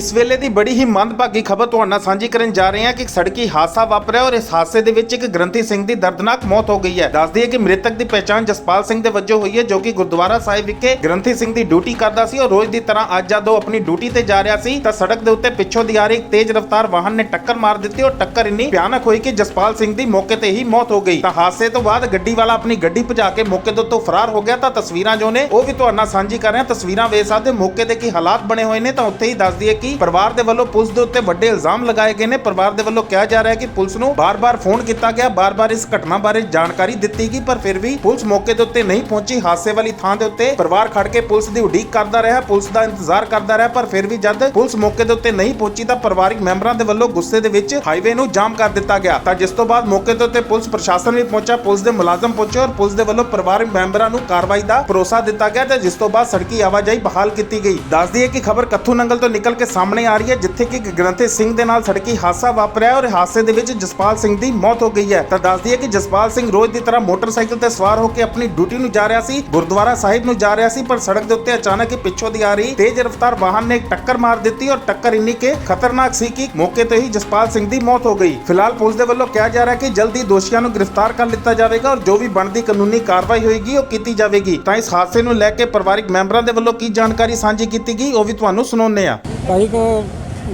ਇਸ ਵੇਲੇ ਦੀ ਬੜੀ ਹੀ ਮੰਦਭਾਗੀ ਖਬਰ ਤੁਹਾਡੇ ਨਾਲ ਸਾਂਝੀ ਕਰਨ ਜਾ ਰਹੇ ਹਾਂ ਕਿ ਇੱਕ ਸੜਕੀ ਹਾਦਸਾ ਵਾਪਰਿਆ ਔਰ ਇਸ ਹਾਦਸੇ ਦੇ ਵਿੱਚ ਇੱਕ ਗ੍ਰੰਥੀ ਸਿੰਘ ਦੀ ਦਰਦਨਾਕ ਮੌਤ ਹੋ ਗਈ ਹੈ। ਦੱਸਦੀ ਹੈ ਕਿ ਮ੍ਰਿਤਕ ਦੀ ਪਛਾਣ ਜਸਪਾਲ ਸਿੰਘ ਦੇ ਵਜੋਂ ਹੋਈ ਹੈ, ਜੋ ਕਿ ਗੁਰਦੁਆਰਾ ਸਾਹਿਬ ਵਿਖੇ ਗ੍ਰੰਥੀ ਸਿੰਘ ਦੀ ਡਿਊਟੀ ਕਰਦਾ ਸੀ ਔਰ ਰੋਜ਼ ਦੀ ਤਰ੍ਹਾਂ ਅੱਜ ਜਦੋਂ ਆਪਣੀ ਡਿਊਟੀ ਤੇ ਜਾ ਰਿਹਾ ਸੀ, ਤਾਂ ਸੜਕ ਦੇ ਉੱਤੇ ਪਿੱਛੋਂ ਦੀ ਆ ਰਹੀ ਇੱਕ ਤੇਜ਼ ਰਫ਼ਤਾਰ ਵਾਹਨ ਨੇ ਟੱਕਰ ਮਾਰ ਦਿੱਤੀ ਔਰ ਟੱਕਰ ਇੰਨੀ ਭਿਆਨਕ ਹੋਈ ਕਿ ਜਸਪਾਲ ਸਿੰਘ ਦੀ ਮੌਕੇ ਤੇ ਹੀ ਮੌਤ ਹੋ ਗਈ। ਤਾਂ ਹਾਦਸੇ ਤੋਂ ਬਾਅਦ ਗੱਡੀ ਵਾਲਾ ਆਪਣੀ ਗੱਡੀ ਭਜਾ ਕੇ ਮੌਕੇ ਤੋਂ ਫਰਾਰ ਹੋ ਗਿਆ, ਤਾਂ ਤਸਵੀਰਾਂ ਜੋ ਨੇ ਉਹ ਵੀ ਤੁਹਾਡੇ ਨਾਲ ਸਾਂਝੀ ਕਰ ਰਹੇ ਹਾਂ। ਤਸਵੀਰਾਂ ਵੇਖ ਸਕਦੇ ਹੋ, ਮੌਕੇ ਤੇ ਕੀ ਹਾਲਾਤ ਬਣੇ ਹੋਏ ਨੇ, ਤਾਂ ਉੱਥੇ ਹੀ ਦੱਸਦੀ ਹੈ ਕਿ ਪਰਿਵਾਰ ਦੇ ਵੱਲੋਂ ਪੁਲਿਸ ਦੇ ਉੱਤੇ ਵੱਡੇ ਇਲਜ਼ਾਮ ਲਗਾਏ ਗਏ ਨੇ। ਪਰਿਵਾਰ ਦੇ ਵੱਲੋਂ ਕਿਹਾ ਜਾ ਰਿਹਾ ਹੈ ਕਿ ਪੁਲਿਸ ਨੂੰ ਬਾਰ-ਬਾਰ ਫੋਨ ਕੀਤਾ ਗਿਆ। ਬਾਰ-ਬਾਰ ਇਸ ਘਟਨਾ ਬਾਰੇ ਜਾਣਕਾਰੀ ਦਿੱਤੀ ਗਈ, ਪਰ ਫਿਰ ਵੀ ਪੁਲਿਸ ਮੌਕੇ ਦੇ ਉੱਤੇ ਨਹੀਂ ਪਹੁੰਚੀ। ਹਾਦਸੇ ਵਾਲੀ ਥਾਂ ਦੇ ਉੱਤੇ ਪਰਿਵਾਰ ਖੜ ਕੇ ਪੁਲਿਸ ਦੀ ਉਡੀਕ ਕਰਦਾ ਰਿਹਾ, ਪੁਲਿਸ ਦਾ ਇੰਤਜ਼ਾਰ ਕਰਦਾ ਰਿਹਾ, ਪਰ ਫਿਰ ਵੀ ਜਦ ਪੁਲਿਸ ਮੌਕੇ ਦੇ ਉੱਤੇ ਨਹੀਂ ਪਹੁੰਚੀ ਤਾਂ ਪਰਿਵਾਰਿਕ ਮੈਂਬਰਾਂ ਦੇ ਵੱਲੋਂ ਗੁੱਸੇ ਦੇ ਵਿੱਚ ਹਾਈਵੇ ਨੂੰ ਜਾਮ ਕਰ ਦਿੱਤਾ ਗਿਆ। ਤਾਂ ਜਿਸ ਤੋਂ ਬਾਅਦ ਮੌਕੇ ਦੇ ਉੱਤੇ ਪੁਲਿਸ ਪ੍ਰਸ਼ਾਸਨ ਵੀ ਪਹੁੰਚਾ ਪੁਲਿਸ ਦੇ ਮੁਲਾਜ਼ਮ ਪਹੁੰਚੇ ਔਰ ਪੁਲਿਸ ਦੇ ਵੱਲੋਂ ਪਰਿਵਾਰਕ ਮੈਂਬਰਾਂ ਨੂੰ ਕਾਰਵਾਈ ਦਾ ਭਰੋਸਾ ਦਿੱਤਾ ਗਿਆ ਤੇ ਜਿਸ ਤੋਂ ਬਾਅਦ ਸੜਕੀ ਆਵਾਜਾਈ ਬਹਾਲ ਕੀਤੀ ਗਈ। ਦੱਸਦੀ ਹੈ ਕਿ ਖਬਰ ਕੱਥੂ ਨੰਗਲ ਤੋਂ ਨਿਕਲ ਕੇ ਸਾਹਮਣੇ ਆ ਰਹੀ ਹੈ, ਜਿੱਥੇ ਕਿ ਗ੍ਰੰਥੀ ਸਿੰਘ ਦੇ ਨਾਲ ਸੜਕੀ ਹਾਦਸਾ ਵਾਪਰਿਆ ਔਰ ਹਾਦਸੇ ਦੇ ਵਿੱਚ ਜਸਪਾਲ ਸਿੰਘ ਦੀ ਮੌਤ ਹੋ ਗਈ ਹੈ। ਤਾਂ ਦੱਸਦੀ ਹੈ ਕਿ ਜਸਪਾਲ ਸਿੰਘ ਰੋਜ਼ ਦੀ ਤਰ੍ਹਾਂ ਮੋਟਰਸਾਈਕਲ ਤੇ ਸਵਾਰ ਹੋ ਕੇ ਆਪਣੀ ਡਿਊਟੀ ਨੂੰ ਜਾ ਰਿਹਾ ਸੀ, ਗੁਰਦੁਆਰਾ ਸਾਹਿਬ ਨੂੰ ਜਾ ਰਿਹਾ ਸੀ, ਪਰ ਸੜਕ ਦੇ ਉੱਤੇ ਅਚਾਨਕ ਹੀ ਪਿੱਛੋਂ ਦੀ ਆ ਰਹੀ ਤੇਜ਼ ਰਫ਼ਤਾਰ ਵਾਹਨ ਨੇ ਟੱਕਰ ਮਾਰ ਦਿੱਤੀ ਔਰ ਟੱਕਰ ਇੰਨੀ ਕਿ ਖਤਰਨਾਕ ਸੀ ਕਿ ਮੌਕੇ ਤੇ ਹੀ ਜਸਪਾਲ ਸਿੰਘ ਦੀ ਮੌਤ ਹੋ ਗਈ। ਫਿਲਹਾਲ ਪੁਲਿਸ ਦੇ ਵੱਲੋਂ ਕਿਹਾ ਜਾ ਰਿਹਾ ਕਿ ਜਲਦੀ ਦੋਸ਼ੀਆਂ ਨੂੰ ਗ੍ਰਿਫਤਾਰ ਕਰ ਲਿੱਤਾ ਜਾਵੇਗਾ ਔਰ ਜੋ ਵੀ ਬਣਦੀ ਕਾਨੂੰਨੀ ਕਾਰਵਾਈ ਹੋਏਗੀ, ਉਹ ਕੀਤੀ ਜਾਵੇਗੀ। ਤਾਂ ਇਸ ਹਾਦਸੇ ਨੂੰ ਲੈ ਕੇ ਪਰਿਵਾਰਿਕ ਮੈਂਬਰਾਂ ਦੇ ਵੱਲੋਂ ਕੀ ਜਾਣਕਾਰੀ ਸਾਂਝੀ ਕੀਤੀ ਗਈ, ਉਹ ਵੀ ਤੁਹਾਨੂੰ ਸੁਣਾਉਂਦੇ ਆ ਭਾਈ ਕੋ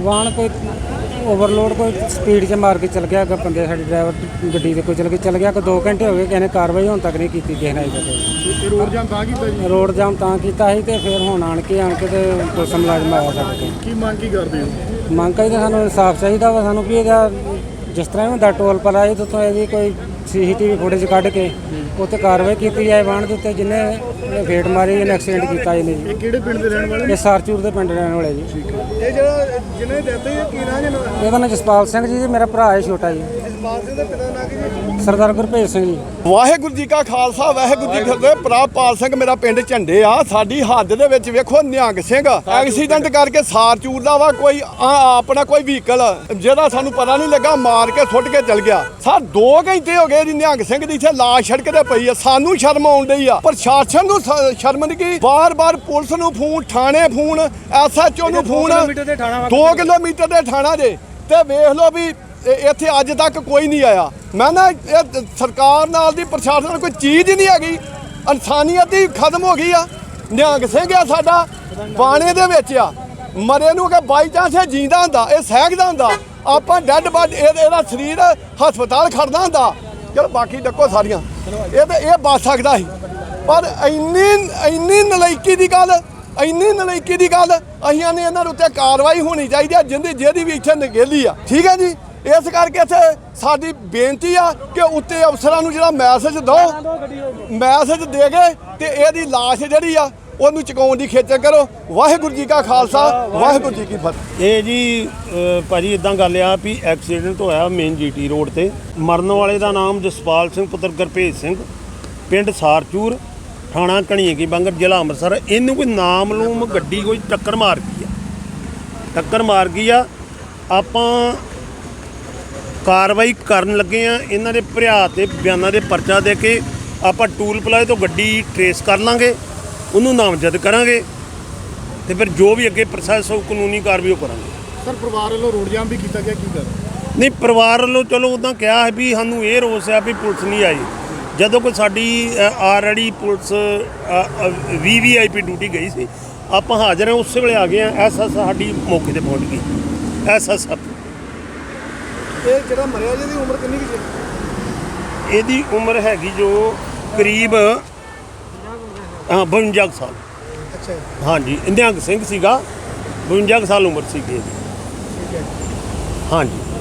ਵਾਹਨ ਕੋਈ ਓਵਰਲੋਡ ਕੋਈ ਸਪੀਡ 'ਚ ਮਾਰ ਕੇ ਚਲ ਗਿਆ ਅੱਗੇ ਬੰਦੇ ਸਾਡੇ ਡਰਾਈਵਰ ਗੱਡੀ ਦੇ ਕੋਈ ਚਲ ਕੇ ਚਲ ਗਿਆ ਕਿ 2 ਘੰਟੇ ਹੋ ਗਏ ਕਿਸੇ ਨੇ ਕਾਰਵਾਈ ਹੁਣ ਤੱਕ ਨਹੀਂ ਕੀਤੀ ਕਿਸੇ ਨੇ ਅਜੇ ਰੋਡ ਜਾਮ ਤਾਂ ਕੀਤਾ ਜੀ? ਰੋਡ ਜਾਮ ਤਾਂ ਕੀਤਾ ਸੀ ਤੇ ਫਿਰ ਹੁਣ ਆਣ ਕੇ ਆਣ ਕੇ ਤੇ ਪੁਲਿਸ ਮੁਲਾਜ਼ਮ ਆਇਆ ਸਾਡੇ ਕੀ ਮੰਗ ਕੀ ਕਰਦੇ ਹੋ? ਮੰਗ ਕਰੀ ਤਾਂ ਸਾਨੂੰ ਇਨਸਾਫ ਚਾਹੀਦਾ ਵਾ ਸਾਨੂੰ ਵੀ ਇਹਦਾ ਜਿਸ ਤਰ੍ਹਾਂ ਹੁੰਦਾ ਟੋਲ ਪਲਾ ਇਹ ਤੋਂ ਇਹਦੀ ਕੋਈ ਸੀਸੀਟੀਵੀ ਫੁਟੇਜ ਕੱਢ ਕੇ ਉੱਤੇ ਕਾਰਵਾਈ ਕੀਤੀ ਜਾਏ ਵਾਹਨ ਦੇ ਉੱਤੇ ਜਿੰਨੇ ਫੇਟ ਮਾਰੀ ਇਹਨੇ ਐਕਸੀਡੈਂਟ ਕੀਤਾ ਇਹਨੇ ਜੀ। ਇਹ ਕਿਹੜੇ ਪਿੰਡ ਦੇ ਰਹਿਣ ਵਾਲੇ ਇਹ ਸਾਰਚੂਰ ਦੇ ਪਿੰਡ ਰਹਿਣ ਵਾਲੇ ਜੀ। ਇਹ ਜਿਹੜਾ ਜਿਹਨੇ ਡੈਥ ਹੋਈ ਹੈ ਕੀ ਨਾਂ ਜਨਾ ਇਹਦਾ ਨਾਮ ਜਸਪਾਲ ਸਿੰਘ ਜੀ ਜੀ ਮੇਰਾ ਭਰਾ ਹੈ ਛੋਟਾ ਜੀ। ਜਸਪਾਲ ਸਿੰਘ ਦਾ ਪਿਤਾ ਨਾਂ ਕੀ ਜੀ? ਸਰਦਾਰ ਗੁਰਭੇਜ ਸਿੰਘ ਜੀ। ਵਾਹਿਗੁਰੂ ਜੀ ਕਾ ਖਾਲਸਾ ਵਾਹਿਗੁਰੂ ਜੀ ਕੀ ਫਤਿਹ। ਪ੍ਰਭਪਾਲ ਸਿੰਘ ਮੇਰਾ ਪਿੰਡ ਝੰਡੇ ਆ। ਸਾਡੀ ਹੱਦ ਦੇ ਵਿੱਚ ਵੇਖੋ ਨਿਹੰਗ ਸਿੰਘ। ਐਕਸੀਡੈਂਟ ਕਰਕੇ ਸਾਰ ਚੂਰ ਦਾ ਵਾ ਕੋਈ ਆ- ਆਪਣਾ ਕੋਈ ਵਹੀਕਲ ਜਿਹਦਾ ਸਾਨੂੰ ਪਤਾ ਨਹੀਂ ਲੱਗਾ ਮਾਰ ਕੇ ਸੁੱਟ ਕੇ ਚਲ ਗਿਆ। ਸਰ 2 ਘੰਟੇ ਹੋ ਗਏ ਜੀ ਨਿਹੰਗ ਸਿੰਘ ਦੀ ਇੱਥੇ ਲਾਸ਼ ਸੜਕ ਤੇ ਪਈ ਆ। ਸਾਨੂੰ ਸ਼ਰਮ ਆਉਣ ਡਈ ਆ। ਪ੍ਰਸ਼ਾਸਨ ਨੂੰ ਸ- ਸ਼ਰਮ ਨਹੀਂ ਕੀ ਬਾਰ-ਬਾਰ ਪੁਲਿਸ ਨੂੰ ਫੋਨ ਥਾਣੇ ਫੋਨ ਐਸਐਚਓ ਨੂੰ ਫੋਨ। 2 ਕਿਲੋਮੀਟਰ ਦੇ ਥਾਣਾ ਜੇ। ਤੇ ਵੇਖ ਲਓ ਵੀ ਇਹ- ਇੱਥੇ ਅੱਜ ਤੱਕ ਕੋਈ ਨਹੀਂ ਆਇਆ। ਮੈਂ ਨਾ ਇਹ ਸਰਕਾਰ ਨਾਲ ਦੀ ਪ੍ਰਸ਼ਾਸਨ ਨਾਲ ਕੋਈ ਚੀਜ਼ ਹੀ ਨਹੀਂ ਹੈਗੀ। ਇਨਸਾਨੀਅਤ ਹੀ ਖਤਮ ਹੋ ਗਈ ਆ। ਨਿਹੰਗ ਸਿੰਘ ਆ ਸਾਡਾ, ਬਾਣੇ ਦੇ ਵਿੱਚ ਆ। ਮਰੇ ਨੂੰ ਕਿ ਬਾਈ ਚਾਂਸ ਇਹ ਜੀਂਦਾ ਹੁੰਦਾ, ਇਹ ਸਹਿਕਦਾ ਹੁੰਦਾ, ਆਪਾਂ ਡੈੱਡ ਬਾਡ ਇਹਦਾ ਸਰੀਰ ਹਸਪਤਾਲ ਖੜਦਾ ਹੁੰਦਾ। ਚਲ ਬਾਕੀ ਡੱਕੋ ਸਾਰੀਆਂ। ਇਹ ਤੇ ਇਹ ਬਚ ਸਕਦਾ ਸੀ। ਪਰ ਇੰਨੀ ਇੰਨੀ ਨਲਾਇਕੀ ਦੀ ਗੱਲ, ਇੰਨੀ ਨਲਾਇਕੀ ਦੀ ਗੱਲ ਅਸੀਂ ਨੇ ਇਹਨਾਂ ਦੇ ਉੱਤੇ ਕਾਰਵਾਈ ਹੋਣੀ ਚਾਹੀਦੀ ਆ, ਜਿੰਦੀ ਜਿਹਦੀ ਵੀ ਇੱਥੇ ਨਗੇਲੀ ਆ। ਠੀਕ ਹੈ ਜੀ? ਇਸ ਕਰਕੇ ਇੱਥੇ ਸਾਡੀ ਬੇਨਤੀ ਆ ਕਿ ਉੱਤੇ ਅਫਸਰਾਂ ਨੂੰ ਜਿਹੜਾ ਮੈਸੇਜ ਦਿਓ ਮੈਸੇਜ ਦੇ ਕੇ ਤੇ ਇਹਦੀ ਲਾਸ਼ ਜਿਹੜੀ ਆ ਉਹਨੂੰ ਚੁਕਾਉਣ ਦੀ ਖੇਚਲ ਕਰੋ। ਵਾਹਿਗੁਰੂ ਜੀ ਕਾ ਖਾਲਸਾ ਵਾਹਿਗੁਰੂ ਜੀ ਕੀ ਫਤਿਹ। ਇਹ ਜੀ ਅ, ਭਾਜੀ ਇਦਾਂ ਗੱਲ ਆ ਵੀ ਐਕਸੀਡੈਂਟ ਹੋਇਆ ਮੇਨ ਜੀਟੀ ਰੋਡ ਤੇ। ਮਰਨ ਵਾਲੇ ਦਾ ਨਾਮ ਜਸਪਾਲ ਸਿੰਘ ਪੁੱਤਰ ਗੁਰਭੇਜ ਸਿੰਘ ਪਿੰਡ ਸਾਰਚੂਰ ਥਾਣਾ ਕਣੀਏ ਕੀ ਬੰਗਰ ਜ਼ਿਲ੍ਹਾ ਅੰਮ੍ਰਿਤਸਰ। ਇਹਨੂੰ ਕੋਈ ਨਾਮਲੂਮ ਗੱਡੀ ਕੋਈ ਟੱਕਰ ਮਾਰ ਗਈ ਆ। ਟੱਕਰ ਮਾਰ ਗਈ ਆ। ਆਪਾਂ ਕਾਰਵਾਈ ਕਰਨ ਲੱਗੇ ਆ। ਇਹਨਾਂ ਦੇ ਭਰਾ ਤੇ ਬਿਆਨਾਂ ਦੇ ਪਰਚਾ ਦੇ ਕੇ ਆਪਾਂ ਟੂਲ ਪਲਾਏ ਤੋਂ ਗੱਡੀ ਟਰੇਸ ਕਰ ਲਾਂਗੇ ਉਹਨੂੰ ਨਾਮਜ਼ਦ ਕਰਾਂਗੇ ਤੇ ਫਿਰ ਜੋ ਵੀ ਅੱਗੇ ਪ੍ਰੋਸੈਸ ਹੋ ਕਾਨੂੰਨੀ ਕਾਰਵਾਈ ਉਹ ਕਰਾਂਗੇ। ਸਰ ਪਰਿਵਾਰ ਵੱਲੋਂ ਰੋਡ ਜਾਮ ਵੀ ਕੀਤਾ ਗਿਆ ਕੀ ਕਰ ਨਹੀਂ ਪਰਿਵਾਰ ਵੱਲੋਂ ਚਲੋ ਉਦਾਂ ਕਿਹਾ ਹੈ ਵੀ ਸਾਨੂੰ ਇਹ ਰੋਸ ਆ ਵੀ ਪੁਲਿਸ ਨਹੀਂ ਆਈ। ਜਦੋਂ ਕੋਈ ਸਾਡੀ ਆਲਰੇਡੀ ਪੁਲਿਸ ਵੀਵੀਆਈਪੀ ਡਿਊਟੀ ਗਈ ਸੀ ਆਪਾਂ ਹਾਜ਼ਰ ਹਾਂ ਉਸੇ ਵੇਲੇ ਆ ਗਏ ਆ ਐਸਐਸ ਸਾਡੀ ਮੌਕੇ ਤੇ ਪਹੁੰਚ ਗਈ। ਐਸਐਸ ਇਹ ਜਿਹੜਾ ਮਰਿਆ ਜਿਹਦੀ ਉਮਰ ਕਿੰਨੀ ਕੁ ਸੀ ਇਹਦੀ ਉਮਰ ਹੈਗੀ ਜੋ ਕਰੀਬ ਹਾਂ 52 ਕੁ ਸਾਲ। ਅੱਛਾ ਜੀ, ਹਾਂਜੀ ਨਿਹੰਗ ਸਿੰਘ ਸੀਗਾ 52 ਕੁ ਸਾਲ ਉਮਰ ਸੀਗੀ ਇਹਦੀ। ਠੀਕ ਹੈ ਹਾਂਜੀ।